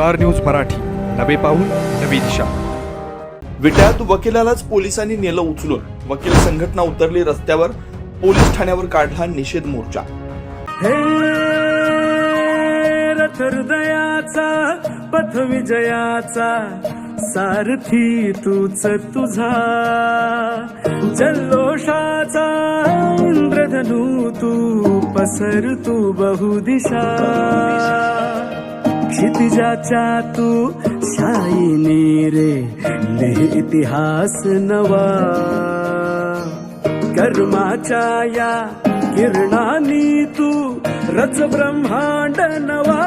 Star news Marathi. नवे पाऊल नवी दिशा. विट्यात वकिलालाच पोलिसांनी नेलं उचलून. वकील संघटना उतरली रस्त्यावर पोलीस ठाण्यावर काढला निषेध मोर्चा. हे रथ हृदयाचा पथ विजयाचा सारथी तूच तुझा. जल्लोषाचा इंद्रधनू तू पसर तू बहुदिशा. क्षितिजाच्या तू शाईने रे लिह इतिहास नवा. कर्माच्या या किरणानी तू रच ब्रह्मांड नवा.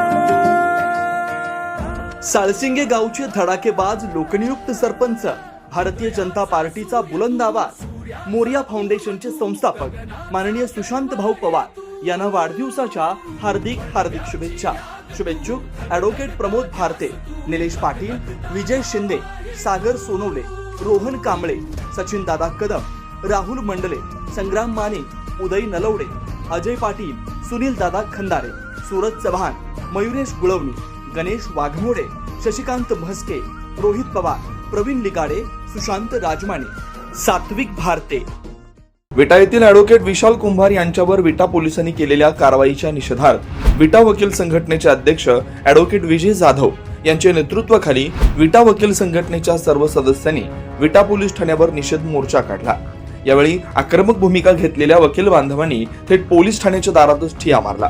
साळसिंगे गावचे धडाकेबाज लोकनियुक्त सरपंच भारतीय जनता पार्टीचा बुलंद आवाज मोरिया फाउंडेशनचे संस्थापक माननीय सुशांत भाऊ पवार. यांना वाढदिवसाच्या हार्दिक हार्दिक शुभेच्छा. शुभेच्छुक ॲडव्होकेट प्रमोद भारते निलेश पाटील विजय शिंदे सागर सोनवले रोहन कांबळे सचिन दादा कदम राहुल मंडले संग्राम माने उदय नलवडे अजय पाटील सुनील दादा खंदारे सूरज चव्हाण मयुरेश गुळवणी गणेश वाघमोडे शशिकांत म्हस्के रोहित पवार प्रवीण लिगाडे सुशांत राजमाने सात्विक भारते. विटा येथील ॲडव्होकेट विशाल कुंभार यांच्यावर विटा पोलिसांनी केलेल्या कारवाईच्या निषेधार्थ विटा वकील संघटनेचे अध्यक्ष ॲडव्होकेट विजय जाधव यांच्या नेतृत्वाखाली विटा वकील संघटनेच्या सर्व सदस्यांनी विटा पोलीस ठाण्यावर निषेध मोर्चा काढला. यावेळी आक्रमक भूमिका घेतलेल्या वकील बांधवांनी थेट पोलीस ठाण्याच्या दारातच ठिया मारला.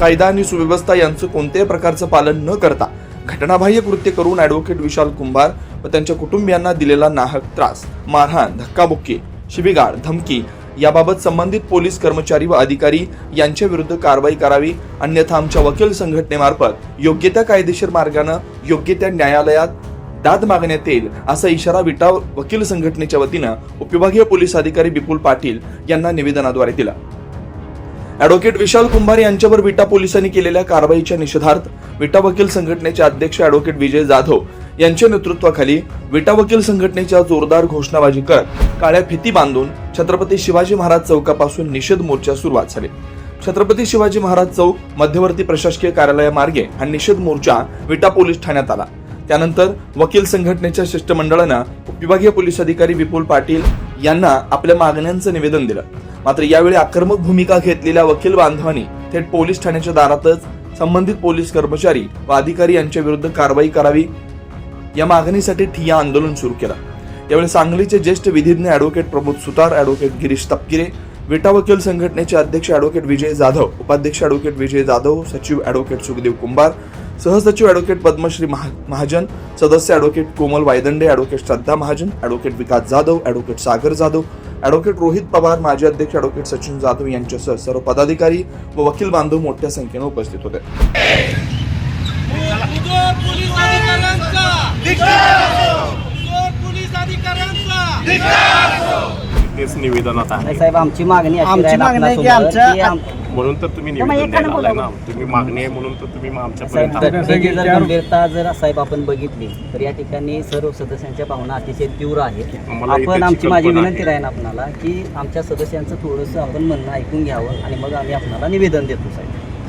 कायदा आणि सुव्यवस्था यांचं कोणत्याही प्रकारचं पालन न करता घटनाबाह्य कृत्य करून ॲडव्होकेट विशाल कुंभार व त्यांच्या कुटुंबियांना दिलेला नाहक त्रास मारहाण धक्काबुक्की शिबिगाळ धमकी. याबाबत संबंधित पोलीस कर्मचारी व अधिकारी यांच्या विरुद्ध कारवाई करावी अन्यथा आमच्या वकील संघटनेमार्फत योग्य त्या कायदेशीर मार्गानं योग्य त्या न्यायालयात दाद मागण्यात येईल असा इशारा विटा वकील संघटनेच्या वतीनं उपविभागीय पोलीस अधिकारी विपुल पाटील यांना निवेदनाद्वारे दिला. ॲडव्होकेट विशाल कुंभार यांच्यावर विटा पोलिसांनी केलेल्या कारवाईच्या निषेधार्थ विटा वकील संघटनेचे अध्यक्ष ॲडव्होकेट विजय जाधव यांच्या नेतृत्वाखाली विटा वकील संघटनेच्या जोरदार घोषणाबाजी करत काळ्या फिती बांधून छत्रपती शिवाजी महाराज चौकापासून निषेध मोर्चा सुरुवात झाली. छत्रपती शिवाजी महाराज चौक मध्यवर्ती प्रशासकीय कार्यालयामार्गे हा निषेध मोर्चा विटा पोलीस ठाण्यात आला. त्यानंतर वकील संघटनेच्या शिष्टमंडळानं विभागीय पोलीस अधिकारी विपुल पाटील यांना आपल्या मागण्यांचं निवेदन दिलं. मात्र यावेळी आक्रमक भूमिका घेतलेल्या वकील बांधवांनी थेट पोलीस ठाण्याच्या दारातच संबंधित पोलीस कर्मचारी व अधिकारी यांच्या विरुद्ध कारवाई करावी या मागणीसाठी ठिया आंदोलन सुरू केलं. यावेळी सांगलीचे ज्येष्ठ विधिज्ञ ॲडव्होकेट प्रमोद सुतार ॲडव्होकेट गिरीश तपकिरे विटा वकील संघटनेचे अध्यक्ष ॲडव्होकेट विजय जाधव उपाध्यक्ष ॲडव्होकेट विजय जाधव सचिव ॲडव्होकेट सुखदेव कुंभार सहसचिव ॲडव्होकेट पद्मश्री महा- महाजन सदस्य advocate Komal Waydande advocate Shraddha Mahajan advocate Vikas Jadhav advocate Sagar Jadhav advocate Rohit Pawar माजी अध्यक्ष ॲडव्होकेट सचिन जाधव यांच्यासह सर्व पदाधिकारी व वकील बांधव मोठ्या संख्येने उपस्थित होते. जोर पोलीस अधिकाऱ्यांचा जोर पोलीस अधिकाऱ्यांचा तेच निवेदनात आहे. साहेब आमची मागणी आमची मागणी आहे की आमच्या- म्हणून तर तुम्ही निवेदन द्यायला आलाय ना तुम्ही मागणी आहे म्हणून तर तुम्ही आमच्यापर्यंत जर गंभीरता जर साहेब आपण बघितली तर या ठिकाणी सर्व सदस्यांच्या भावना अतिशय तीव्र आहेत. आपण आमची माझी विनंती. राहील आपणाला की आमच्या सदस्यांचं थोडंसं आपण म्हणणं ऐकून घ्यावं आणि मग आम्ही आपणाला निवेदन देतो साहेब.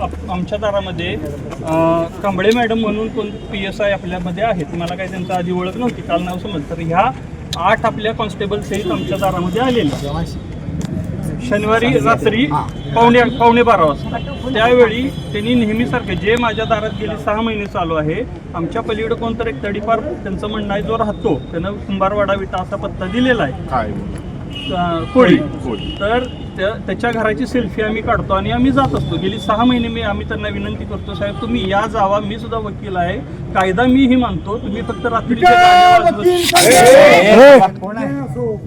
आमच्या दारामध्ये कांबळे मॅडम म्हणून कोण पी एस आय आपल्यामध्ये आहेत. मला काही त्यांचा आधी ओळख नव्हती काल नाव समज तर ह्या आठ आपल्या कॉन्स्टेबल सहित आमच्या दारामध्ये आलेल्या शनिवारी रात्री पावणे पावणे बारा वाजता. त्यावेळी त्यांनी नेहमीसारखे जे माझ्या दारात गेले सहा महिने चालू आहे आमच्या पलीकडे कोणतर एक तडीपार त्यांचं म्हणणं आहे जो राहतो त्यानं कुंभारवाडा विटा असा पत्ता दिलेला आहे. काय? कोळी. कोळी. तर त्या- त्याच्या घराची सेल्फी आम्ही काढतो आणि आम्ही जात असतो. गेली सहा महिने मी आम्ही त्यांना विनंती करतो साहेब तुम्ही या जावा मी सुद्धा वकील आहे. कायदा मीही मानतो. तुम्ही फक्त वाजवत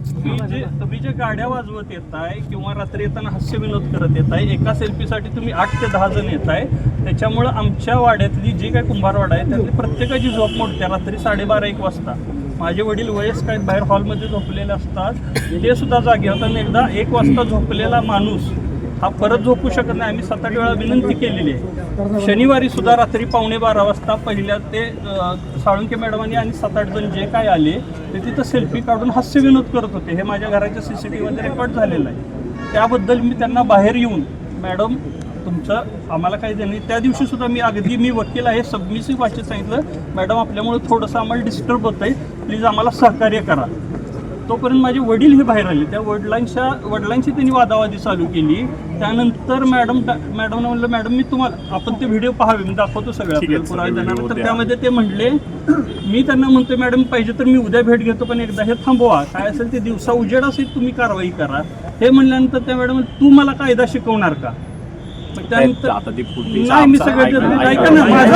तुम्ही जे तुम्ही जे गाड्या वाजवत येताय किंवा रात्री येताना हास्य विनोद करत येताय एका सेल्फीसाठी तुम्ही आठ ते दहा जण येताय. त्याच्यामुळं आमच्या वाड्यातली जी काही कुंभारवाडा आहे त्यातली प्रत्येकाची झोप मोडते. रात्री साडेबारा एक वाजता. माझे वडील वयस्क आहेत बाहेर हॉलमध्ये झोपलेले असतात. ते सुद्धा जागे होतात आणि एकदा एक वाजता झोपलेला माणूस हा परत झोपू शकत नाही. आम्ही सात आठ वेळा विनंती केलेली आहे. शनिवारी सुद्धा रात्री पावणे बारा वाजता पहिल्या ते साळुंके मॅडमांनी आणि सात आठ जण जे काय आले ते तिथं सेल्फी काढून हास्य विनोद करत होते. हे माझ्या घराच्या सी सी टी व्हीमध्ये रेकॉर्ड झालेलं आहे. त्याबद्दल मी त्यांना बाहेर येऊन मॅडम तुमचं आम्हाला काही देणे त्या दिवशी सुद्धा मी अगदी मी वकील आहे सबमिसिव्ह भाषेत सांगितलं मॅडम आपल्यामुळे थोडंसं आम्हाला डिस्टर्ब होत आहे प्लीज आम्हाला सहकार्य करा. तोपर्यंत माझे वडील हे बाहेर आले. त्या वडिलांच्या वडिलांची त्यांनी वादावादी चालू केली. त्यानंतर मॅडम मॅडम म्हणलं मॅडम मी तुम्हाला आपण ते व्हिडिओ पाहावे मी दाखवतो सगळं ठीक आहे, आपल्याला पुरावे. त्यामध्ये ते म्हणले मी त्यांना म्हणतोय मॅडम पाहिजे तर मी उद्या भेट घेतो पण एकदा हे थांबवा. काय असेल ते दिवसा उजेड असेल तुम्ही कारवाई करा. हे म्हणल्यानंतर त्या मॅडम तू मला कायदा शिकवणार का? त्यानंतर आता ती footage नाही मी सगळं देतो. ऐका ना. माझं.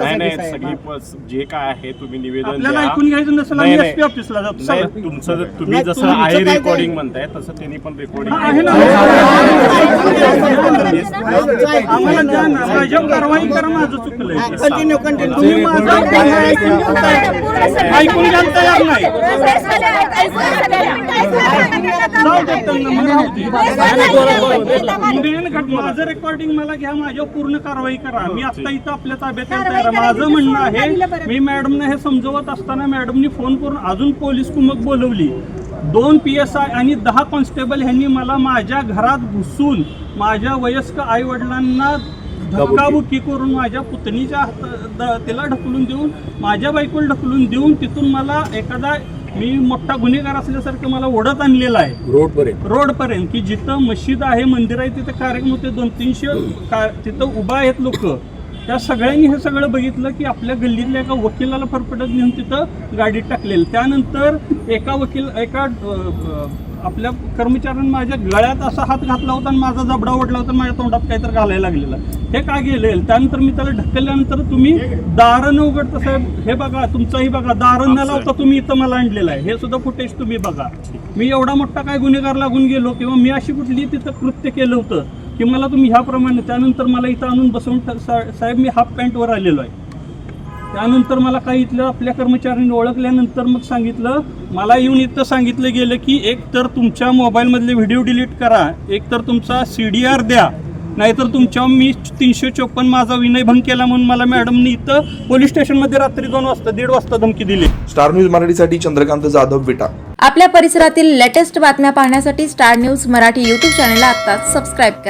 नाही नाही सगळी पस- जे काय आहे तुम्ही निवेदन आपल्याला द्या. ऐकून घ्यायचं नसेल नाही, आम्ही नाही. एस पी ऑफिसला जातो नाही, चला. तुमचं जर- तुम्ही जसं तुमचं आहे काय- रेकॉर्डिंग म्हणताय तसं त्यांनी पण रेकॉर्डिंग हा, आहे ना. आम्हाला द्या ना माझ्यावर कारवाई करा माझं चुकलंय कंटिन्यू कंटिन्यू तुम्ही माझं ऐकून. ऐकून घ्यायला तयार नाही जाऊ त्यांना, मला माझं रेकॉर्डिंग मला घ्या माझ्यावर पूर्ण कारवाई करा. मी आता इथं आपल्या ताब्यात तयार आहे. माझं म्हणणं आहे मी मॅडमने हे समजवत असताना मॅडमनी फोन करून अजून पोलीस कुमक बोलवली. दोन पी एस आय आणि दहा कॉन्स्टेबल ह्यांनी मला माझ्या घरात घुसून माझ्या वयस्क आई वडिलांना धक्काबुक्की करून माझ्या पुतणीच्या हात द- तिला ढकलून देऊन माझ्या बायकोला ढकलून देऊन तिथून मला एखादा मी मोठा गुन्हेगार असल्यासारखं मला ओढत आणलेला आहे. रोडपर्यंत. रोडपर्यंत की जिथं मशीद आहे मंदिर आहे तिथं कार्यक्रम होते दोन तीनशे का तिथं उभा आहेत लोक. त्या सगळ्यांनी हे सगळं बघितलं की आपल्या गल्लीतल्या एका वकिलाला फरफटत नेऊन तिथं गाडीत टाकलेलं. त्यानंतर एका वकील एका आपल्या कर्मचाऱ्यांनी माझ्या गळ्यात असा हात घातला होता आणि माझा जबडा ओढला होता माझ्या तोंडात काहीतरी घालायला लागलेलं. हे का गेले त्यानंतर मी त्याला ढकलल्यानंतर तुम्ही दारं न उघडता साहेब. हे बघा तुमचंही बघा. दारं न लावता तुम्ही इथं मला आणलेलं आहे. हे सुद्धा फुटेज तुम्ही बघा. मी एवढा मोठा काय गुन्हेगार लागून गेलो किंवा मी अशी कुठली तिथं कृत्य केलं होतं की मला तुम्ही ह्याप्रमाणे त्यानंतर मला इथं आणून बसवून साहेब मी हाफ पॅन्टवर आलेलो आहे. त्यानंतर मला काही इथलं आपल्या कर्मचाऱ्यांनी ओळखल्यानंतर मग सांगितलं मला येऊन इथं सांगितलं गेलं की एक तर तुमच्या मोबाईलमधले व्हिडिओ डिलीट करा एक तर तुमचा सी डी आर द्या. नाहीतर तुमच्या मी तीनशे चोपन्न माझा विनयभंग केला म्हणून मला मॅडमनी इथं पोलीस स्टेशनमध्ये रात्री दोन वाजता दीड वाजता धमकी दिली. स्टार न्यूज मराठीसाठी चंद्रकांत जाधव विटा. आपल्या परिसरातील लेटेस्ट बातम्या पाहण्यासाठी स्टार न्यूज मराठी यूट्यूब चॅनलला आत्ताच सबस्क्राईब करा.